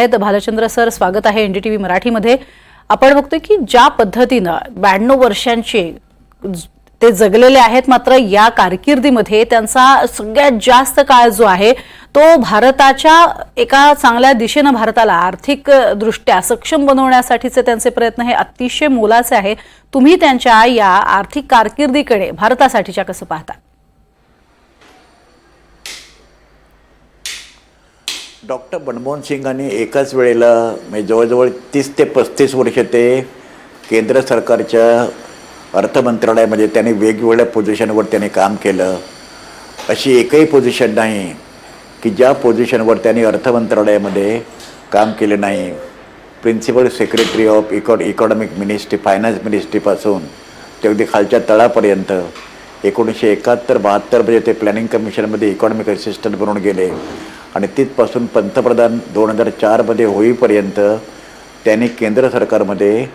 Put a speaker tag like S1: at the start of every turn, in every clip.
S1: आहेत. भालचंद्र सर स्वागत आहे एनडीटीव्ही मराठीमध्ये. आपण बघतोय की ज्या पद्धतीनं ब्याण्णव वर्षांचे ते जगलेले आहेत मात्र या कारकिर्दीमध्ये त्यांचा सगळ्यात जास्त काळ जो आहे तो भारताच्या एका चांगल्या दिशेनं भारताला आर्थिक दृष्ट्या सक्षम बनवण्यासाठीचे त्यांचे प्रयत्न हे अतिशय मोलाचे आहे. तुम्ही त्यांच्या या आर्थिक कारकिर्दीकडे भारतासाठीच्या कसं पाहता?
S2: डॉक्टर मनमोहन सिंगांनी एकाच वेळेला म्हणजे जवळजवळ तीस ते पस्तीस वर्ष ते केंद्र सरकारच्या अर्थमंत्रालयामध्ये त्यांनी वेगवेगळ्या पोझिशनवर त्यांनी काम केलं. अशी एकही पोझिशन नाही की ज्या पोझिशनवर त्यांनी अर्थमंत्रालयामध्ये काम केले नाही. Principal secretary of eco economic ministry finance मिनिस्ट्रीपासून ते अगदी खालच्या तळापर्यंत एकोणीसशे एकाहत्तर बहात्तरमध्ये ते प्लॅनिंग कमिशनमध्ये इकॉनॉमिक असिस्टंट बनून गेले. आणि तिथपासून पंतप्रधान दोन हजार चारमध्ये होईपर्यंत त्यांनी केंद्र सरकारमध्ये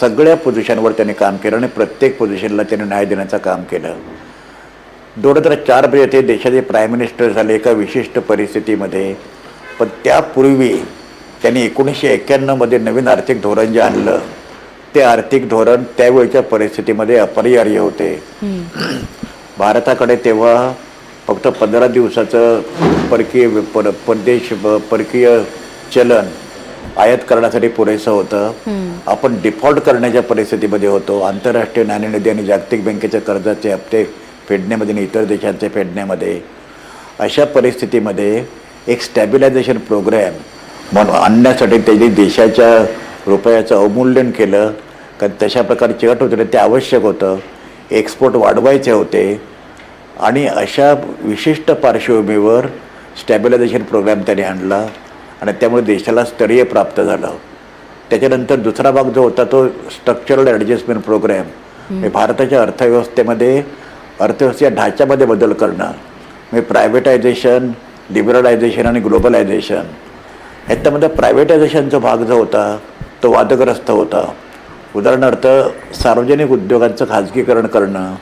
S2: सगळ्या पोझिशनवर त्यांनी काम केलं आणि प्रत्येक पोझिशनला त्यांनी न्याय देण्याचं काम केलं. दोन हजार चारमध्ये ते देशाचे प्राईम मिनिस्टर झाले एका विशिष्ट परिस्थितीमध्ये. पण त्यापूर्वी त्यांनी एकोणीसशे एक्क्याण्णवमध्ये नवीन आर्थिक धोरण जे आणलं ते आर्थिक धोरण त्यावेळच्या परिस्थितीमध्ये अपरिहार्य होते. भारताकडे तेव्हा फक्त पंधरा दिवसाचं परकीय पर परदेश परकीय चलन आयात करण्यासाठी पुरेसं होतं. आपण डिफॉल्ट करण्याच्या परिस्थितीमध्ये होतो. आंतरराष्ट्रीय नाणेनिधी आणि जागतिक बँकेच्या कर्जाचे हप्ते फेडण्यामध्ये आणि इतर देशांचे फेडण्यामध्ये अशा परिस्थितीमध्ये एक स्टॅबिलायझेशन प्रोग्रॅम म्हणून आणण्यासाठी त्यांनी देशाच्या रुपयाचं अवमूल्यन केलं. कारण तशा प्रकारची अट होती ते आवश्यक होतं. एक्सपोर्ट वाढवायचे होते. आणि अशा विशिष्ट पार्श्वभूमीवर स्टॅबिलायझेशन प्रोग्राम त्यांनी आणला आणि त्यामुळे देशाला स्तरीय प्राप्त झालं. त्याच्यानंतर दुसरा भाग जो होता तो स्ट्रक्चरल ॲडजस्टमेंट प्रोग्रॅम म्हणजे भारताच्या अर्थव्यवस्थेमध्ये अर्थव्यवस्थेच्या ढाच्यामध्ये बदल करणं. म्हणजे प्रायव्हेटायझेशन लिबरलायझेशन आणि ग्लोबलायझेशन ह्याच्यामध्ये प्रायव्हेटायझेशनचा भाग जो होता तो वादग्रस्त होता. उदाहरणार्थ सार्वजनिक उद्योगांचं खाजगीकरण करणं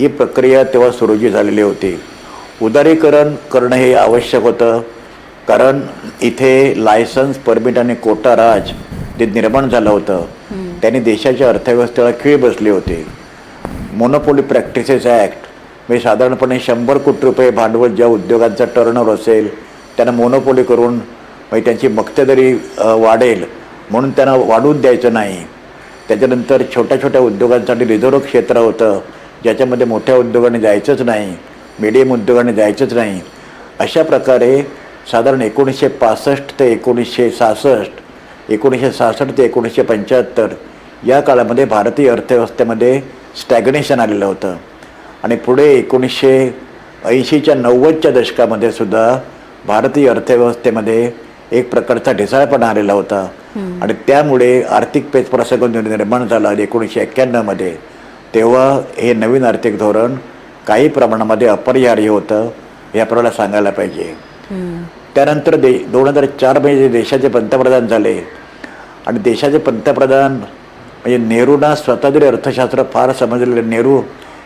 S2: ही प्रक्रिया तेव्हा सुरूची झालेली होती. उदारीकरण करणं हे आवश्यक होतं कारण इथे लायसन्स परमिट आणि कोटा राज जे निर्माण झालं होतं त्यांनी देशाच्या अर्थव्यवस्थेला खीळ बसली होती. मोनोपोली प्रॅक्टिसेस ॲक्ट म्हणजे साधारणपणे शंभर कोटी रुपये भांडवल ज्या उद्योगांचा टर्नओव्हर असेल त्यांना मोनोपोली करून म्हणजे त्यांची मक्तेदारी वाढेल म्हणून त्यांना वाढवून द्यायचं नाही. त्याच्यानंतर छोट्या छोट्या उद्योगांसाठी रिझर्व्ह क्षेत्र होतं. ज्याच्यामध्ये मोठ्या उद्योगाने जायचंच नाही मिडियम उद्योगाने जायचंच नाही अशा प्रकारे साधारण एकोणीसशे पासष्ट ते एकोणीसशे सहासष्ट एकोणीसशे सहासष्ट ते एकोणीसशे पंच्याहत्तर या काळामध्ये भारतीय अर्थव्यवस्थेमध्ये स्टॅग्नेशन आलेलं होतं. आणि पुढे एकोणीसशे ऐंशीच्या नव्वदच्या दशकामध्ये सुद्धा भारतीय अर्थव्यवस्थेमध्ये एक प्रकारचा ढिसाळपणा आलेला होता. आणि त्यामुळे आर्थिक पेच प्रसंग निर्माण झाला एकोणीसशे एक्क्याण्णवमध्ये तेव्हा हे नवीन आर्थिक धोरण काही प्रमाणामध्ये अपरिहार्य होतं हे आपल्याला सांगायला पाहिजे. त्यानंतर दे दोन हजार चारमध्ये देशाचे पंतप्रधान झाले आणि देशाचे पंतप्रधान म्हणजे नेहरूंना स्वतः जरी अर्थशास्त्र फार समजलेले. नेहरू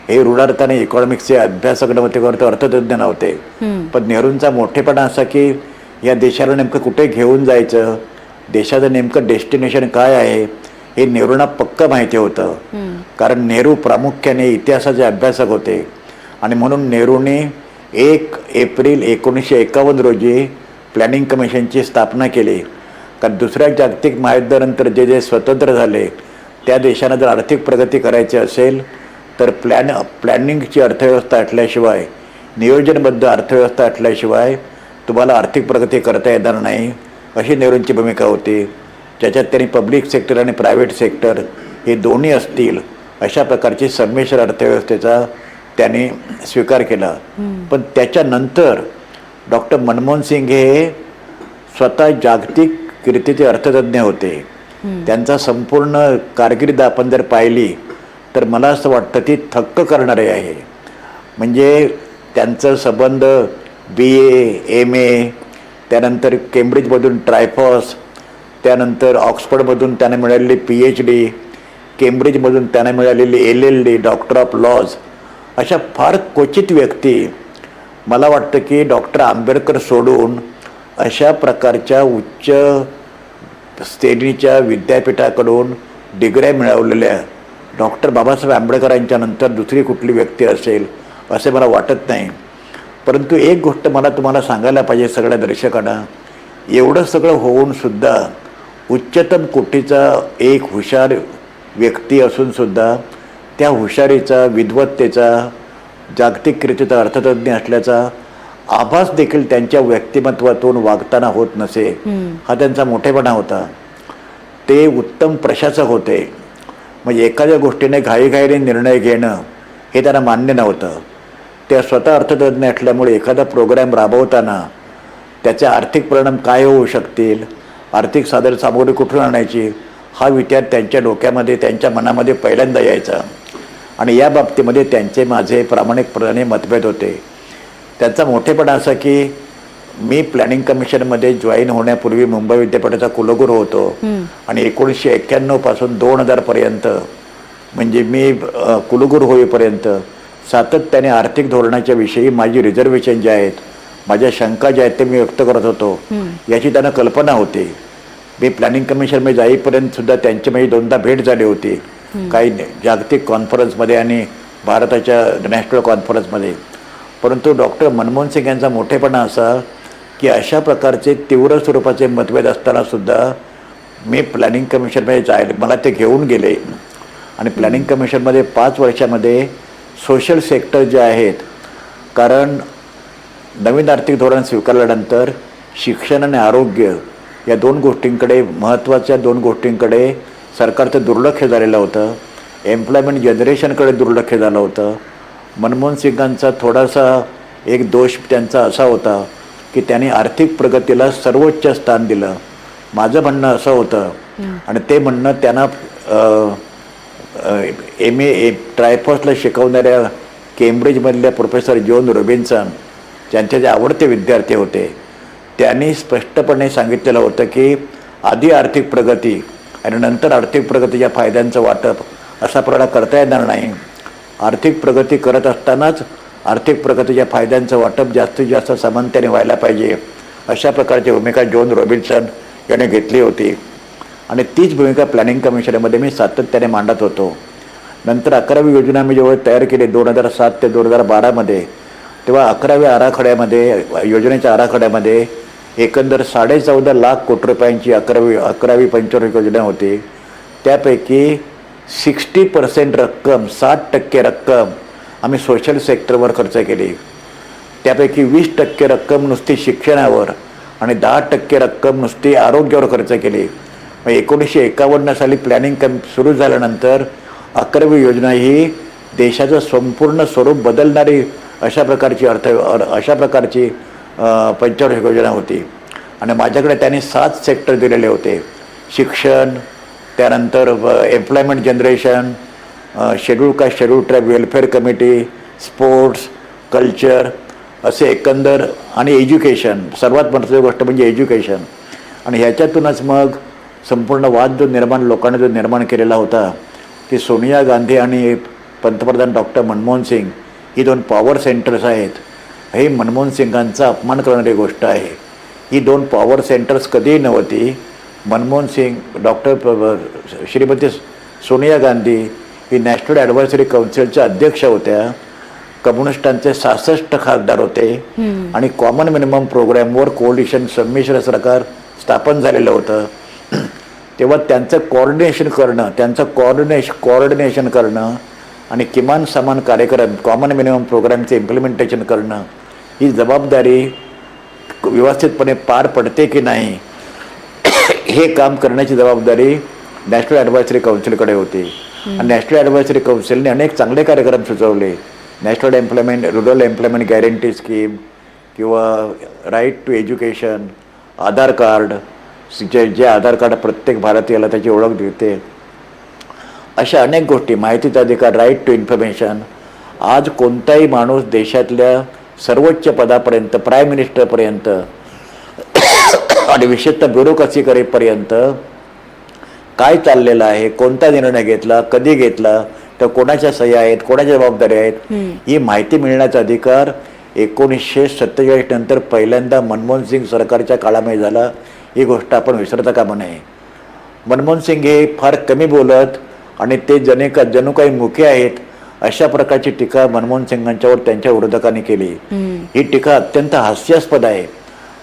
S2: हे ऋणार्थाने इकॉनॉमिक्सचे अभ्यासक नव्हते करतो अर्थतज्ञ नव्हते. पण नेहरूंचा मोठेपणा असा की या देशाला नेमकं कुठे घेऊन जायचं देशाचं नेमकं डेस्टिनेशन काय आहे हे नेहरूंना पक्क माहिती होतं. कारण नेहरू प्रामुख्याने इतिहासाचे अभ्यासक होते. आणि म्हणून नेहरूने एक एप्रिल एकोणीसशे एकावन्न रोजी प्लॅनिंग कमिशनची स्थापना केली. कारण दुसऱ्या जागतिक महायुद्धानंतर जे जे स्वतंत्र झाले त्या देशानं जर आर्थिक प्रगती करायची असेल तर प्लॅन प्लॅनिंगची अर्थव्यवस्था असल्याशिवाय नियोजनबद्ध अर्थव्यवस्था असल्याशिवाय तुम्हाला आर्थिक प्रगती करता येणार नाही अशी नेहरूंची भूमिका होती. ज्याच्यात त्यांनी पब्लिक सेक्टर आणि प्रायव्हेट सेक्टर हे दोन्ही असतील अशा प्रकारची संमिश्र अर्थव्यवस्थेचा त्यांनी स्वीकार केला. पण त्याच्यानंतर डॉक्टर मनमोहन सिंग हे स्वतः जागतिक कीर्तीचे अर्थतज्ञ होते. त्यांचा संपूर्ण कारकीर्द आपण जर पाहिली तर मला असं वाटतं ती थक्क करणारे आहे. म्हणजे त्यांचं संबंध बी ए एम ए त्यानंतर केम्ब्रिजमधून ट्रायफॉस त्यानंतर ऑक्सफर्डमधून त्यांना मिळालेली पी एच डी केम्ब्रिजमधून त्यांना मिळालेली L L D doctor of laws अशा फार क्वचित व्यक्ती मला वाटतं की डॉक्टर आंबेडकर सोडून अशा प्रकारच्या उच्च श्रेणीच्या विद्यापीठाकडून डिग्र्या मिळवलेल्या डॉक्टर बाबासाहेब आंबेडकरांच्या नंतर दुसरी कुठली व्यक्ती असेल असे मला वाटत नाही. परंतु एक गोष्ट मला तुम्हाला सांगायला पाहिजे सगळ्या दर्शकांना. एवढं सगळं होऊन सुद्धा उच्चतम कोटीचा एक हुशार व्यक्ती असूनसुद्धा त्या हुशारीचा विद्वत्तेचा जागतिकरितीचा अर्थतज्ञ असल्याचा आभास देखील त्यांच्या व्यक्तिमत्वातून वागताना होत नसे. हा त्यांचा मोठेपणा होता. ते उत्तम प्रशासक होते. म्हणजे एखाद्या गोष्टीने घाईघाईने निर्णय घेणं हे त्यांना मान्य नव्हतं. ते स्वतः अर्थतज्ञ असल्यामुळे एखादा प्रोग्रॅम राबवताना त्याचे आर्थिक परिणाम काय होऊ शकतील? आर्थिक साधन सामग्री कुठून आणायची? हा विचार त्यांच्या डोक्यामध्ये त्यांच्या मनामध्ये पहिल्यांदा यायचा. आणि या बाबतीमध्ये त्यांचे माझे प्रामाणिकपणाने मतभेद होते. त्यांचा मोठेपणा असा की मी प्लॅनिंग कमिशनमध्ये जॉईन होण्यापूर्वी मुंबई विद्यापीठाचा कुलगुरू होतो. आणि एकोणीसशे एक्क्याण्णवपासून दोन हजार पर्यंत म्हणजे मी कुलगुरू होईपर्यंत सातत्याने आर्थिक धोरणाच्या विषयी माझी रिझर्वेशन जे आहेत माझ्या शंका ज्या आहेत ते मी व्यक्त करत होतो. याची त्यांना कल्पना होती. मी प्लॅनिंग कमिशनमध्ये जाईपर्यंत सुद्धा त्यांची माझी दोनदा भेट झाली होती. काही जागतिक कॉन्फरन्समध्ये आणि भारताच्या नॅशनल कॉन्फरन्समध्ये परंतु डॉक्टर मनमोहन सिंग यांचा मोठेपणा असा की अशा प्रकारचे तीव्र स्वरूपाचे मतभेद असताना सुद्धा मी प्लॅनिंग कमिशनमध्ये जायला मला ते घेऊन गेले. आणि प्लॅनिंग कमिशनमध्ये पाच वर्षामध्ये सोशल सेक्टर जे आहेत कारण नवीन आर्थिक धोरण स्वीकारल्यानंतर शिक्षण आणि आरोग्य या दोन गोष्टींकडे महत्त्वाच्या दोन गोष्टींकडे सरकारचं दुर्लक्ष झालेलं होतं. एम्प्लॉयमेंट जनरेशनकडे दुर्लक्ष झालं होतं. मनमोहन सिंगांचा थोडासा एक दोष त्यांचा असा होता की त्यांनी आर्थिक प्रगतीला सर्वोच्च स्थान दिलं. माझं म्हणणं असं होतं आणि ते म्हणणं त्यांना एम ए ट्रायफॉसला शिकवणाऱ्या केम्ब्रिजमधल्या प्रोफेसर जॉन रॉबिन्सन ज्यांचे जे आवडते विद्यार्थी होते त्यांनी स्पष्टपणे सांगितलेलं होतं की आधी आर्थिक प्रगती आणि नंतर आर्थिक प्रगतीच्या फायद्यांचं वाटप असा प्रकार करता येणार नाही. आर्थिक प्रगती करत असतानाच आर्थिक प्रगतीच्या फायद्यांचं वाटप जास्तीत जास्त समानतेने व्हायला पाहिजे अशा प्रकारची भूमिका जॉन रॉबिन्सन याने घेतली होती. आणि तीच भूमिका प्लॅनिंग कमिशनमध्ये मी सातत्याने मांडत होतो. नंतर अकरावी योजना मी जेव्हा तयार केली दोन हजार सात ते दोन हजार बारामध्ये तेव्हा अकराव्या आराखड्यामध्ये योजनेच्या आराखड्यामध्ये एकंदर साडे चौदा लाख कोटी रुपयांची अकरावी अकरावी पंचवार्षिक योजना होती. त्यापैकी सिक्स्टी पर्सेंट रक्कम साठ टक्के रक्कम आम्ही सोशल सेक्टरवर खर्च केली. त्यापैकी वीस टक्के रक्कम नुसती शिक्षणावर आणि दहा टक्के रक्कम नुसती आरोग्यावर खर्च केली. मग एकोणीसशे एकावन्न साली प्लॅनिंग कम सुरू झाल्यानंतर अकरावी योजना ही देशाचं संपूर्ण स्वरूप बदलणारी अशा प्रकारची अर्थ अशा प्रकारची अं, योजना होती. आणि माझ्याकडे त्यांनी सात सेक्टर दिलेले होते. शिक्षण त्यानंतर employment generation schedule caste schedule tribe welfare committee sports culture असे एकंदर आणि एज्युकेशन सर्वात महत्त्वाची गोष्ट म्हणजे एज्युकेशन आणि ह्याच्यातूनच मग संपूर्ण वाद जो निर्माण लोकांनी जो निर्माण केलेला होता ती सोनिया गांधी आणि पंतप्रधान डॉक्टर मनमोहन सिंग ही दोन पॉवर सेंटर्स आहेत. हे मनमोहन सिंगांचा अपमान करणारी गोष्ट आहे. ही दोन पॉवर सेंटर्स कधीही नव्हती. मनमोहन सिंग डॉक्टर श्रीमती सोनिया गांधी ही नॅशनल ॲडव्हायझरी काउन्सिलच्या अध्यक्ष होत्या. कम्युनिस्टांचे सहासष्ट खासदार होते. आणि कॉमन मिनिमम प्रोग्रॅमवर कोलिशन संमिश्र सरकार स्थापन झालेलं होतं. तेव्हा त्यांचं कोऑर्डिनेशन करणं त्यांचं कोऑर्डिनेश कोऑर्डिनेशन करणं आणि किमान समान कार्यक्रम कॉमन मिनिमम प्रोग्रामचे इम्प्लिमेंटेशन करणं ही जबाबदारी व्यवस्थितपणे पार पडते की नाही हे काम करण्याची जबाबदारी नॅशनल ॲडव्हायझरी काउन्सिलकडे होती. आणि नॅशनल ॲडव्हायझरी काउन्सिलने अनेक चांगले कार्यक्रम सुचवले. National employment rural employment guarantee scheme किंवा right to education Aadhaar card जे जे आधार कार्ड प्रत्येक भारतीयाला त्याची ओळख देते. अशा अनेक गोष्टी माहितीचा अधिकार राईट टू इन्फॉर्मेशन आज कोणताही माणूस देशातल्या सर्वोच्च पदापर्यंत प्राईम मिनिस्टरपर्यंत आणि विशेषतः ब्युरोक्रसी करेपर्यंत काय चाललेलं आहे कोणता निर्णय घेतला कधी घेतला तर कोणाच्या सह्या आहेत कोणाच्या जबाबदाऱ्या आहेत ही माहिती मिळण्याचा अधिकार एकोणीसशे सत्तेचाळीस नंतर पहिल्यांदा मनमोहन सिंग सरकारच्या काळामध्ये झाला. ही गोष्ट आपण विसरता कामा नये. मनमोहन सिंग हे फार कमी बोलत आणि ते जने का जणू काही मुके आहेत अशा प्रकारची टीका मनमोहन सिंगांच्यावर त्यांच्या विरोधकांनी केली. ही टीका अत्यंत हास्यास्पद आहे.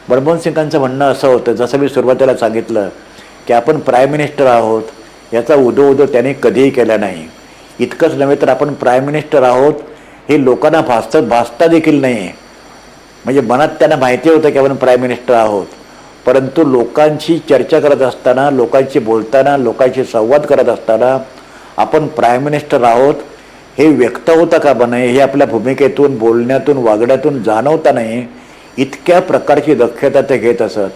S2: मनमोहन सिंगांचं म्हणणं असं होतं जसं मी सुरुवातीला सांगितलं की आपण प्राईम मिनिस्टर आहोत याचा उदो उदो त्यांनी कधीही केला नाही. इतकंच नव्हे तर आपण प्राईम मिनिस्टर आहोत हे लोकांना भासतं भासता देखील नाही म्हणजे मनात त्यांना माहिती होतं की आपण प्राईम मिनिस्टर आहोत. परंतु लोकांशी चर्चा करत असताना लोकांशी बोलताना लोकांशी संवाद करत असताना आपण प्राईम मिनिस्टर आहोत हे व्यक्त होता का नये हे आपल्या भूमिकेतून बोलण्यातून वागण्यातून जाणवता नाही इतक्या प्रकारची दक्षता ते घेत असत.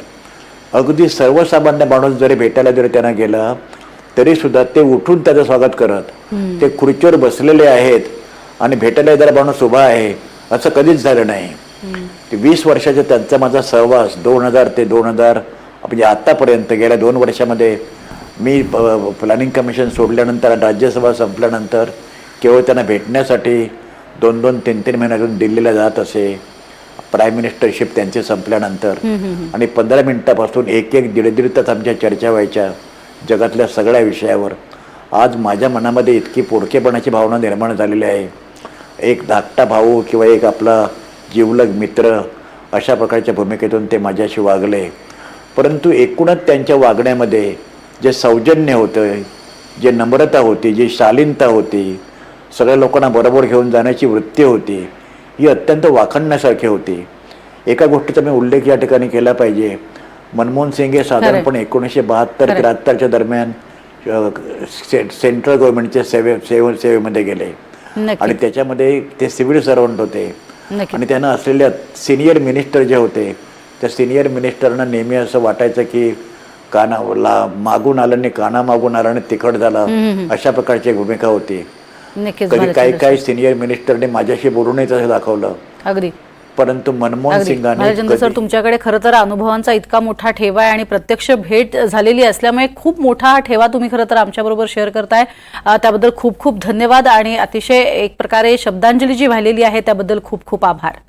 S2: अगदी सर्वसामान्य माणूस जरी भेटायला जरी त्यांना गेला तरी सुद्धा ते उठून त्याचं स्वागत करत. ते खुर्चीवर बसलेले आहेत आणि भेटायला येणारा माणूस उभा आहे असं कधीच झालं नाही. ते वीस वर्षाचा त्यांचा माझा सहवास दोन हजार ते दोन हजार म्हणजे आत्तापर्यंत गेल्या दोन वर्षामध्ये मी प्लॅनिंग कमिशन सोडल्यानंतर राज्यसभा संपल्यानंतर केवळ त्यांना भेटण्यासाठी दोन दोन तीन तीन महिन्यातून दिल्लीला जात असे. प्राईम मिनिस्टरशिप त्यांची संपल्यानंतर. आणि पंधरा मिनिटापासून एक एक दीड दीड तास आमच्या चर्चा व्हायच्या जगातल्या सगळ्या विषयावर. आज माझ्या मनामध्ये इतकी पोडकेपणाची भावना निर्माण झालेली आहे. एक धाकटा भाऊ किंवा एक आपला जिवलग मित्र अशा प्रकारच्या भूमिकेतून ते माझ्याशी वागले. परंतु एकूणच त्यांच्या वागण्यामध्ये जे सौजन्य होतं जे नम्रता होती जी शालीनता होती सगळ्या लोकांना बरोबर घेऊन जाण्याची वृत्ती होती. ही अत्यंत वाखणण्यासारखी होती. एका गोष्टीचा मी उल्लेख या ठिकाणी केला पाहिजे. मनमोहन सिंग हे साधारणपणे एकोणीसशे बहात्तर. त्र्याहत्तरच्या दरम्यान से- सेंट्रल गव्हर्नमेंटच्या सेवे सेवे सेवेमध्ये गेले. आणि त्याच्यामध्ये ते सिव्हिल सर्वंट होते. आणि त्यांना असलेल्या सिनियर मिनिस्टर जे होते त्या सिनियर मिनिस्टरना नेहमी असं वाटायचं की काना ला मागून आलं आणि काना मागून आलं आणि तिखट झालं अशा प्रकारची भूमिका होती.
S1: नक्कीच
S2: कधी काही काही सिनियर मिनिस्टरने माझ्याशी बोलूनही तसं दाखवलं.
S1: अगदी.
S2: परंतु मनमोहन सिंगांनी
S1: सर तुमच्याकडे खरं तर अनुभवांचा इतका मोठा ठेवा आहे आणि प्रत्यक्ष भेट झालेली असल्यामुळे खूप मोठा हा ठेवा तुम्ही खरं तर आमच्याबरोबर शेअर करताय. त्याबद्दल खूप खूप धन्यवाद आणि अतिशय एक प्रकारे शब्दांजली जी वाहिलेली आहे. त्याबद्दल खूप खूप आभार.